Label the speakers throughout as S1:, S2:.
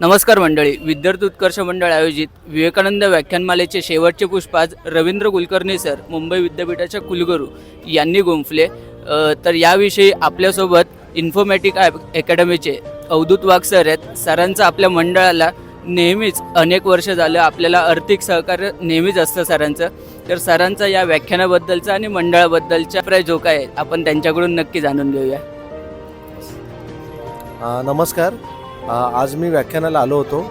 S1: नमस्कार मंडळी विद्यार्थी उत्कर्ष मंडळ आयोजित विवेकानंद व्याख्यानमालेचे शेवटचे पुष्प आज रवींद्र कुलकर्णी सर मुंबई विद्यापीठाच्या कुलगुरू यांनी गुंफले. तर याविषयी आपल्यासोबत इन्फॉर्मॅटिक ॲप अकॅडमीचे अवधूत वाघ सर आहेत. सरांचं आपल्या मंडळाला नेहमीच अनेक वर्ष झालं आपल्याला आर्थिक सहकार्य नेहमीच असतं सरांचं. तर सरांचा या व्याख्यानाबद्दलचा आणि मंडळाबद्दलचा प्राय जो काय आहे, आपण त्यांच्याकडून नक्की जाणून घेऊया.
S2: नमस्कार. आज मी व्याख्यानाला आलो होतो.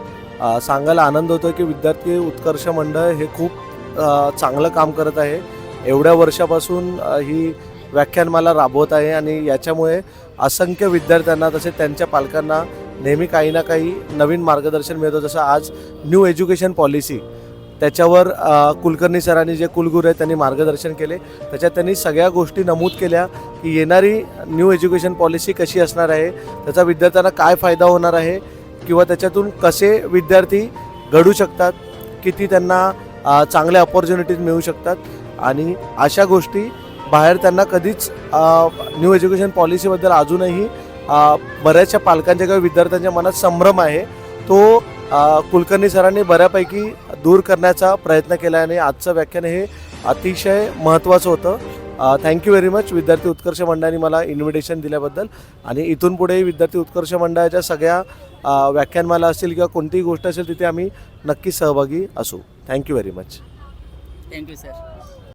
S2: सांगायला आनंद होतो की विद्यार्थी उत्कर्ष मंडळ हे खूप चांगलं काम करत आहे. एवढ्या वर्षापासून ही व्याख्यानमाला राबवत आहे आणि याच्यामुळे असंख्य विद्यार्थ्यांना तसेच त्यांच्या पालकांना नेहमी काही ना काही नवीन मार्गदर्शन मिळतं. जसं आज न्यू एज्युकेशन पॉलिसी. त्याच्यावर कुलकर्णी सरांनी जे कुलगुरू आहेत त्यांनी मार्गदर्शन केले. त्याच्यात त्यांनी सगळ्या गोष्टी नमूद केल्या की येणारी न्यू एज्युकेशन पॉलिसी कशी असणार आहे त्याचा विद्यार्थ्यांना काय फायदा होणार आहे किंवा त्याच्यातून कसे विद्यार्थी घडू शकतात किती त्यांना चांगल्या अपॉर्च्युनिटीज मिळू शकतात आणि अशा गोष्टी बाहेर त्यांना कधीच न्यू एज्युकेशन पॉलिसीबद्दल अजूनही बऱ्याचशा पालकांच्या किंवा विद्यार्थ्यांच्या मनात संभ्रम आहे. तो कुलकर्णी सरांनी बऱ्यापैकी दूर करण्याचा प्रयत्न केला आणि आजचं व्याख्यान हे अतिशय महत्त्वाचं होतं. थँक्यू व्हेरी मच विद्यार्थी उत्कर्ष मंडळाने मला इन्व्हिटेशन दिल्याबद्दल. आणि इथून पुढे विद्यार्थी उत्कर्ष मंडळाच्या सगळ्या व्याख्यानमाला असतील किंवा कोणतीही गोष्ट असेल तिथे आम्ही नक्की सहभागी असू. Thank you very much
S1: thank you sir